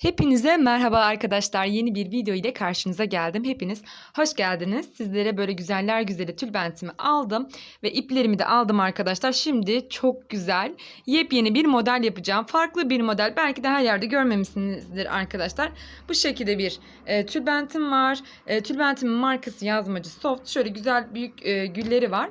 Hepinize merhaba arkadaşlar. Yeni bir video ile karşınıza geldim. Hepiniz hoş geldiniz. Sizlere böyle güzeller güzeli tülbentimi aldım ve iplerimi de aldım arkadaşlar. Şimdi çok güzel yepyeni bir model yapacağım. Farklı bir model. Belki her yerde görmemişsinizdir arkadaşlar. Bu şekilde bir e, tülbentim var. E, tülbentimin markası yazmacı Soft. Şöyle güzel büyük e, gülleri var.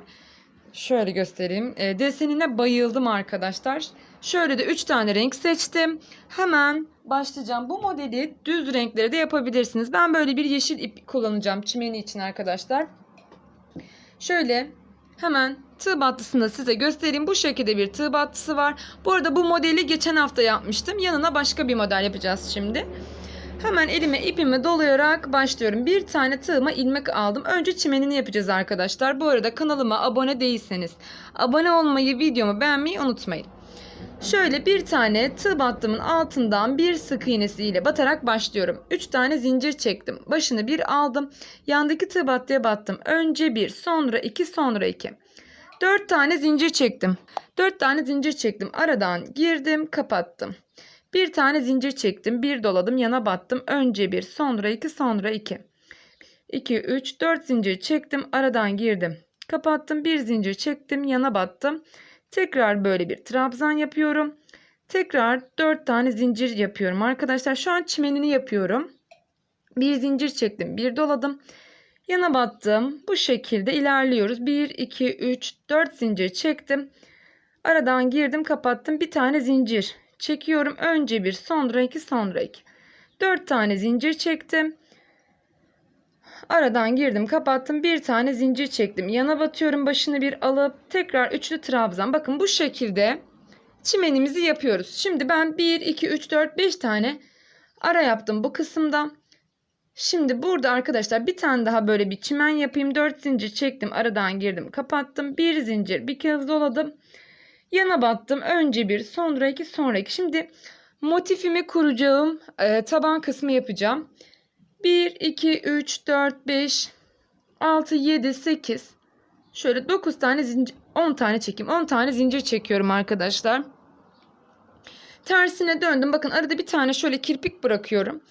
Şöyle göstereyim. E, desenine bayıldım arkadaşlar. Şöyle de 3 tane renk seçtim. Hemen başlayacağım. Bu modeli düz renklere de yapabilirsiniz. Ben böyle bir yeşil ip kullanacağım çimeni için arkadaşlar. Şöyle hemen tığ battısını size göstereyim. Bu şekilde bir tığ battısı var. Bu arada bu modeli geçen hafta yapmıştım. Yanına başka bir model yapacağız şimdi. Hemen elime ipimi dolayarak başlıyorum. Bir tane tığıma ilmek aldım. Önce çimenini yapacağız arkadaşlar. Bu arada kanalıma abone değilseniz abone olmayı, videomu beğenmeyi unutmayın. Şöyle bir tane tığ battımın altından bir sık iğnesiyle batarak başlıyorum. 3 tane zincir çektim. Başını bir aldım. Yandaki tığ battıya battım. Önce bir, sonra iki, sonra iki. 4 tane zincir çektim. 4 tane zincir çektim. Aradan girdim, kapattım. Bir tane zincir çektim. Bir doladım, yana battım. Önce bir, sonra iki, sonra iki. 2, 3, 4 zincir çektim. Aradan girdim. Kapattım. Bir zincir çektim. Yana battım. Tekrar böyle bir trabzan yapıyorum. Tekrar 4 tane zincir yapıyorum. Arkadaşlar şu an çimenini yapıyorum. Bir zincir çektim. Bir doladım. Yana battım. Bu şekilde ilerliyoruz. 1, 2, 3, 4 zincir çektim. Aradan girdim kapattım. Bir tane zincir çekiyorum. Önce bir sonra iki sonra iki. 4 tane zincir çektim. Aradan girdim kapattım. Bir tane zincir çektim. Yana batıyorum başını bir alıp tekrar üçlü trabzan. Bakın bu şekilde çimenimizi yapıyoruz. Şimdi ben 1 2 3 4 5 tane ara yaptım bu kısımda şimdi burada arkadaşlar bir tane daha böyle bir çimen yapayım. 4 zincir çektim aradan girdim kapattım. Bir zincir bir kez doladım yana battım önce bir sonra iki sonra iki şimdi motifimi kuracağım e, taban kısmı yapacağım 1, 2, 3, 4, 5, 6, 7, 8. Şöyle 9 tane zincir, 10 tane çekeyim. 10 tane zincir çekiyorum arkadaşlar. Tersine döndüm. Bakın arada bir tane şöyle kirpik bırakıyorum.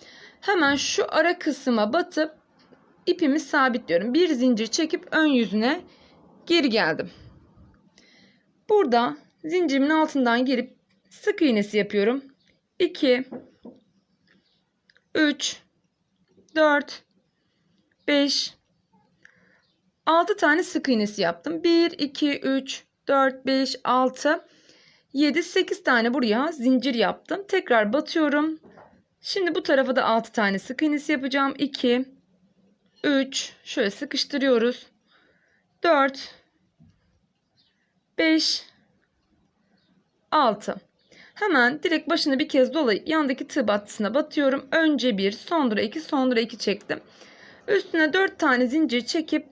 Hemen şu ara kısma batıp ipimi sabitliyorum. Bir zincir çekip ön yüzüne geri geldim. Burada zincirimin altından girip sık iğnesi yapıyorum. 2 3 4 5 6 tane sık iğnesi yaptım. 1 2 3 4 5 6 7 8 tane buraya zincir yaptım. Tekrar batıyorum. Şimdi bu tarafa da 6 tane sık iğnesi yapacağım. 2 3 şöyle sıkıştırıyoruz. 4 5 6 Hemen direkt başını bir kez dolayıp yandaki tığ battısına batıyorum. Önce bir, sonra iki, sonra iki çektim. Üstüne dört tane zincir çekip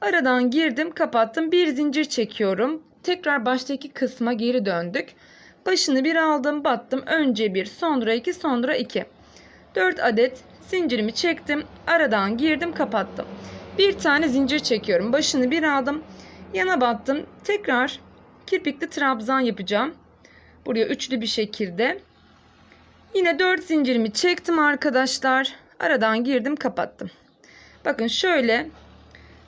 aradan girdim, kapattım. Bir zincir çekiyorum. Tekrar baştaki kısma geri döndük. Başını bir aldım, battım. Önce bir, sonra iki, sonra iki. Dört adet zincirimi çektim. Aradan girdim, kapattım. Bir tane zincir çekiyorum. Başını bir aldım. Yana battım. Tekrar kirpikli trabzan yapacağım. Buraya üçlü bir şekilde. Yine 4 zincirimi çektim arkadaşlar. Aradan girdim kapattım. Bakın şöyle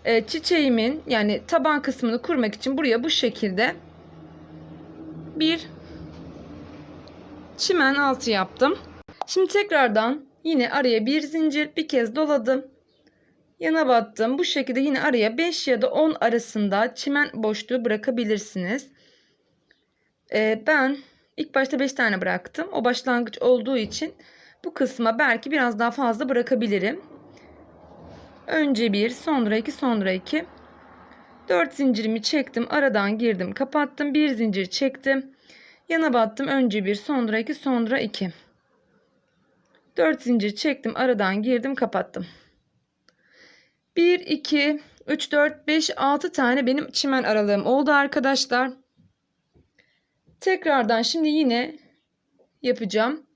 e, çiçeğimin yani taban kısmını kurmak için buraya bu şekilde bir çimen altı yaptım. Şimdi tekrardan yine araya bir zincir bir kez doladım. Yana battım. Bu şekilde yine araya 5 ya da 10 arasında çimen boşluğu bırakabilirsiniz. Ee, ben ilk başta 5 tane bıraktım. O başlangıç olduğu için bu kısma belki biraz daha fazla bırakabilirim. Önce bir, sonra iki, sonra iki. 4 zincirimi çektim. Aradan girdim, kapattım. Bir zincir çektim. Yana battım. Önce bir, sonra iki, sonra iki. 4 zincir çektim. Aradan girdim, kapattım. 1, 2, 3, 4, 5, 6 tane benim çimen aralığım oldu arkadaşlar. Tekrardan şimdi yine yapacağım.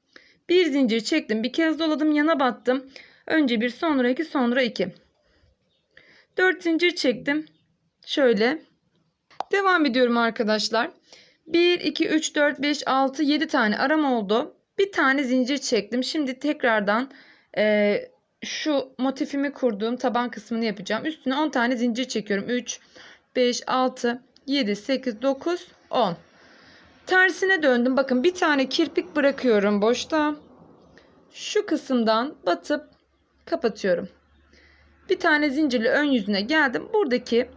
Bir zincir çektim. Bir kez doladım. Yana battım. Önce bir sonra iki sonra iki. Dört zincir çektim. Şöyle. Devam ediyorum arkadaşlar. 1, 2, 3, 4, 5, 6, 7 tane aram oldu. bir tane zincir çektim. Şimdi tekrardan e, şu motifimi kurduğum taban kısmını yapacağım. Üstüne 10 tane zincir çekiyorum. 3, 5, 6, 7, 8, 9, 10. Tersine döndüm. Bakın bir tane kirpik bırakıyorum boşta. Şu kısımdan batıp kapatıyorum. Bir tane zincirli ön yüzüne geldim. Buradaki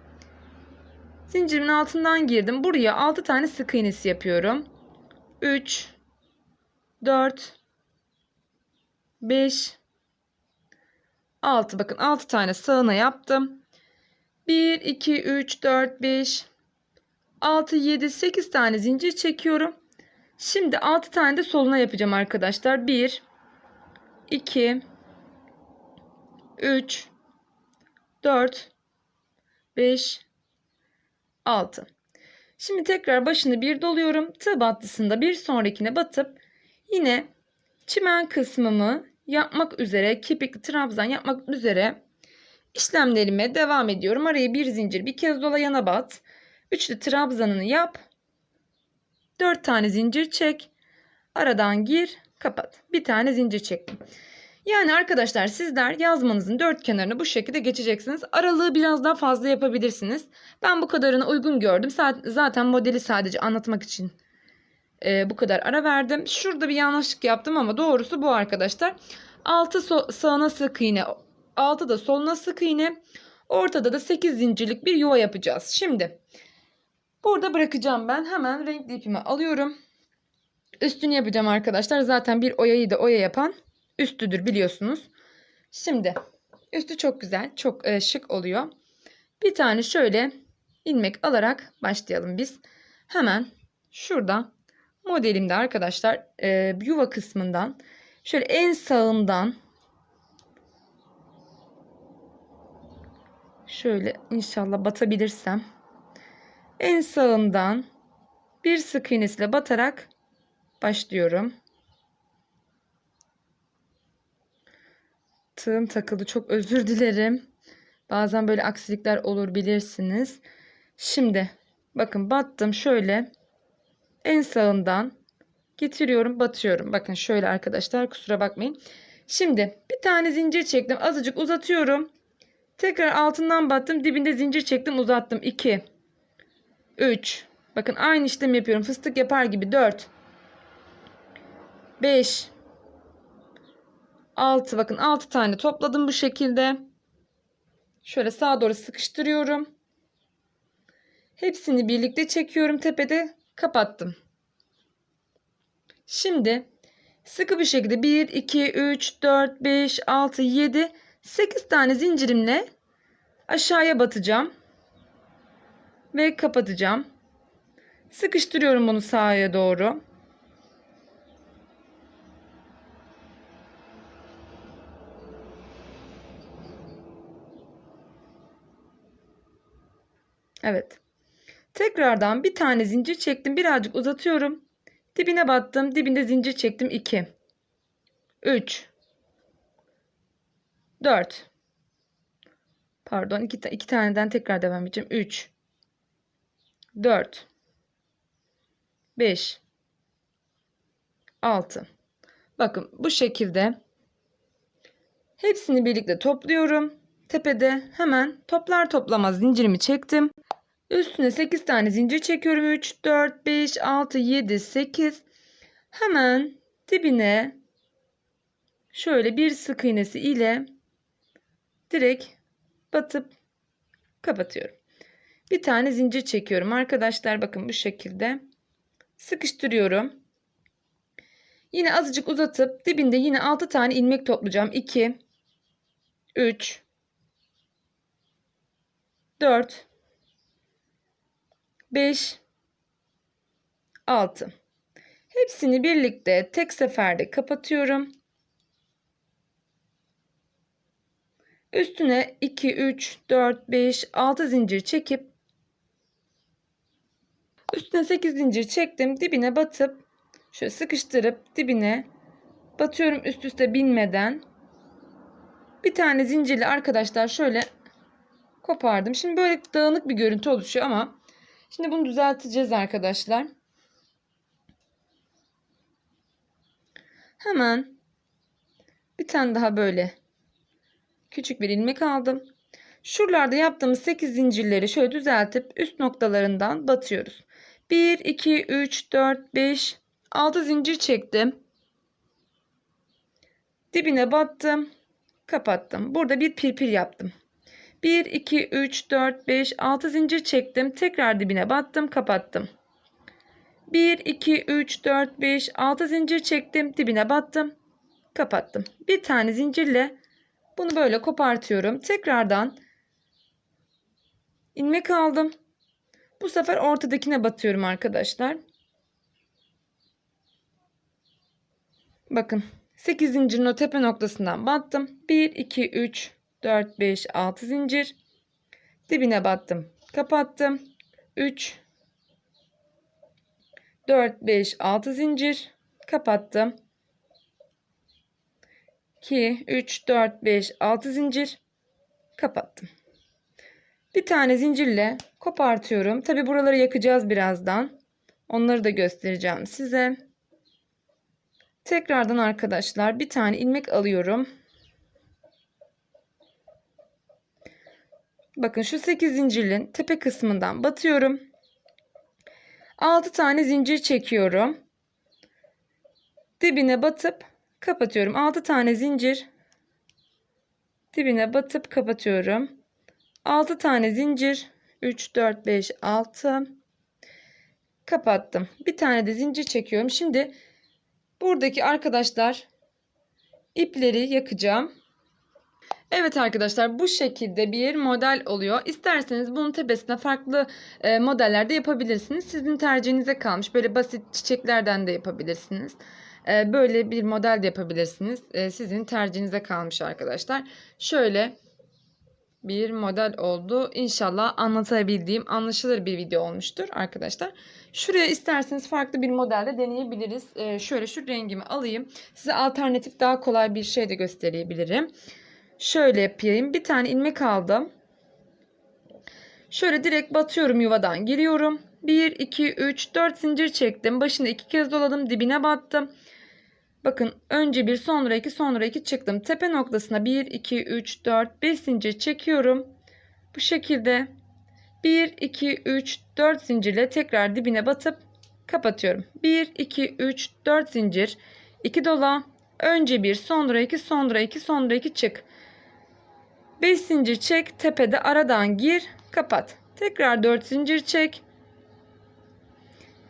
zincirimin altından girdim. Buraya 6 tane sık iğnesi yapıyorum. 3 4 5 6 bakın 6 tane sağına yaptım. 1 2 3 4 5 6 7 8 tane zincir çekiyorum. Şimdi 6 tane de soluna yapacağım arkadaşlar. 1 2 3 4 5 6 Şimdi tekrar başını bir doluyorum. Tığ battısında bir sonrakine batıp yine çimen kısmımı yapmak üzere kipikli trabzan yapmak üzere işlemlerime devam ediyorum. Araya bir zincir bir kez dola yana bat. Üçlü trabzanını yap. 4 tane zincir çek. Aradan gir, kapat. Bir tane zincir çektim. Yani arkadaşlar sizler yazmanızın dört kenarını bu şekilde geçeceksiniz. Aralığı biraz daha fazla yapabilirsiniz. Ben bu kadarını uygun gördüm. Zaten modeli sadece anlatmak için e, bu kadar ara verdim. Şurada bir yanlışlık yaptım ama doğrusu bu arkadaşlar. 6 so sağına sık iğne, 6 da soluna sık iğne. Ortada da 8 zincirlik bir yuva yapacağız. Şimdi burada bırakacağım ben. Hemen renkli ipimi alıyorum. Üstünü yapacağım arkadaşlar. Zaten bir oyayı da oya yapan üstüdür biliyorsunuz. Şimdi üstü çok güzel, çok e, şık oluyor. Bir tane şöyle ilmek alarak başlayalım biz. Hemen şurada modelimde arkadaşlar e, yuva kısmından şöyle en sağından şöyle inşallah batabilirsem en sağından bir sık iğnesiyle batarak başlıyorum. Tığım takıldı. Çok özür dilerim. Bazen böyle aksilikler olur bilirsiniz. Şimdi bakın battım şöyle en sağından getiriyorum batıyorum. Bakın şöyle arkadaşlar kusura bakmayın. Şimdi bir tane zincir çektim. Azıcık uzatıyorum. Tekrar altından battım. Dibinde zincir çektim uzattım. 2 3 Bakın aynı işlem yapıyorum. Fıstık yapar gibi 4 5 6 bakın 6 tane topladım bu şekilde. Şöyle sağa doğru sıkıştırıyorum. Hepsini birlikte çekiyorum tepede kapattım. Şimdi sıkı bir şekilde 1 2 3 4 5 6 7 8 tane zincirimle aşağıya batacağım ve kapatacağım. Sıkıştırıyorum bunu sağa doğru. Evet. Tekrardan bir tane zincir çektim. Birazcık uzatıyorum. Dibine battım. Dibinde zincir çektim. 2 3 4 Pardon. 2 iki, iki taneden tekrar devam edeceğim. 3 4 5 6 Bakın bu şekilde hepsini birlikte topluyorum. Tepede hemen toplar toplamaz zincirimi çektim. Üstüne 8 tane zincir çekiyorum. 3, 4, 5, 6, 7, 8. Hemen dibine şöyle bir sık iğnesi ile direkt batıp kapatıyorum. Bir tane zincir çekiyorum arkadaşlar. Bakın bu şekilde sıkıştırıyorum. Yine azıcık uzatıp dibinde yine 6 tane ilmek toplayacağım. 2 3 4 5 6 Hepsini birlikte tek seferde kapatıyorum. Üstüne 2 3 4 5 6 zincir çekip üstüne 8 zincir çektim. Dibine batıp şöyle sıkıştırıp dibine batıyorum üst üste binmeden. Bir tane zincirli arkadaşlar şöyle kopardım. Şimdi böyle dağınık bir görüntü oluşuyor ama Şimdi bunu düzelteceğiz arkadaşlar. Hemen bir tane daha böyle küçük bir ilmek aldım. Şuralarda yaptığımız 8 zincirleri şöyle düzeltip üst noktalarından batıyoruz. 1, 2, 3, 4, 5, 6 zincir çektim. Dibine battım. Kapattım. Burada bir pirpir yaptım. 1, 2, 3, 4, 5, 6 zincir çektim. Tekrar dibine battım. Kapattım. 1, 2, 3, 4, 5, 6 zincir çektim. Dibine battım. Kapattım. Bir tane zincirle bunu böyle kopartıyorum. Tekrardan ilmek aldım. Bu sefer ortadakine batıyorum arkadaşlar. Bakın 8 zincirin o tepe noktasından battım. 1, 2, 3, 4, 5, 6 zincir. Dibine battım. Kapattım. 3, 4, 5, 6 zincir. Kapattım. 2, 3, 4, 5, 6 zincir. Kapattım. Bir tane zincirle kopartıyorum. Tabi buraları yakacağız birazdan. Onları da göstereceğim size. Tekrardan arkadaşlar bir tane ilmek alıyorum. Bakın şu 8 zincirin tepe kısmından batıyorum. 6 tane zincir çekiyorum. Dibine batıp kapatıyorum. 6 tane zincir dibine batıp kapatıyorum. 6 tane zincir 3 4 5 6 kapattım. Bir tane de zincir çekiyorum. Şimdi buradaki arkadaşlar ipleri yakacağım. Evet arkadaşlar bu şekilde bir model oluyor. İsterseniz bunun tepesine farklı e, modeller de yapabilirsiniz. Sizin tercihinize kalmış. Böyle basit çiçeklerden de yapabilirsiniz. E, böyle bir model de yapabilirsiniz. E, sizin tercihinize kalmış arkadaşlar. Şöyle bir model oldu. İnşallah anlatabildiğim anlaşılır bir video olmuştur arkadaşlar. Şuraya isterseniz farklı bir modelde deneyebiliriz. Ee, şöyle şu rengimi alayım. Size alternatif daha kolay bir şey de gösterebilirim. Şöyle yapayım. Bir tane ilmek aldım. Şöyle direkt batıyorum yuvadan giriyorum. 1, 2, 3, 4 zincir çektim. Başını iki kez doladım. Dibine battım. Bakın önce bir sonra iki sonra iki çıktım. Tepe noktasına 1, 2, 3, 4, 5 zincir çekiyorum. Bu şekilde 1, 2, 3, 4 zincirle tekrar dibine batıp kapatıyorum. 1, 2, 3, 4 zincir. 2 dola. Önce bir sonra iki sonra iki sonra iki çık. 5 zincir çek. Tepede aradan gir. Kapat. Tekrar 4 zincir çek.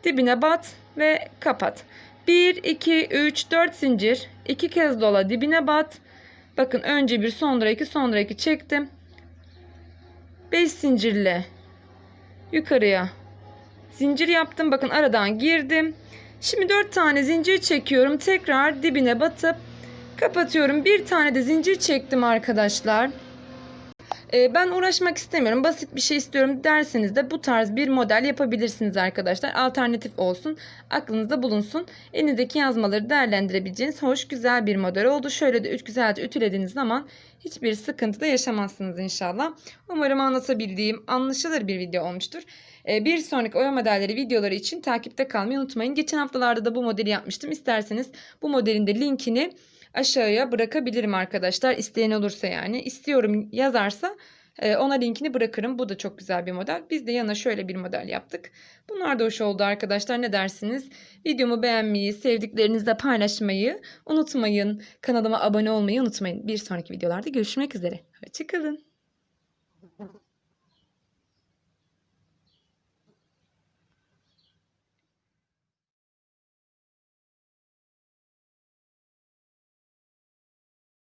Dibine bat ve kapat. 1, 2, 3, 4 zincir. 2 kez dola dibine bat. Bakın önce bir sonra iki sonra iki çektim. 5 zincirle yukarıya zincir yaptım. Bakın aradan girdim. Şimdi 4 tane zincir çekiyorum. Tekrar dibine batıp kapatıyorum. Bir tane de zincir çektim arkadaşlar. Ee, ben uğraşmak istemiyorum. Basit bir şey istiyorum derseniz de bu tarz bir model yapabilirsiniz arkadaşlar. Alternatif olsun. Aklınızda bulunsun. Elinizdeki yazmaları değerlendirebileceğiniz hoş güzel bir model oldu. Şöyle de üç güzelce ütülediğiniz zaman hiçbir sıkıntı da yaşamazsınız inşallah. Umarım anlatabildiğim anlaşılır bir video olmuştur. Ee, bir sonraki oya modelleri videoları için takipte kalmayı unutmayın. Geçen haftalarda da bu modeli yapmıştım. İsterseniz bu modelin de linkini aşağıya bırakabilirim arkadaşlar. İsteyen olursa yani. istiyorum yazarsa e, ona linkini bırakırım. Bu da çok güzel bir model. Biz de yana şöyle bir model yaptık. Bunlar da hoş oldu arkadaşlar. Ne dersiniz? Videomu beğenmeyi, sevdiklerinizle paylaşmayı unutmayın. Kanalıma abone olmayı unutmayın. Bir sonraki videolarda görüşmek üzere. Hoşçakalın.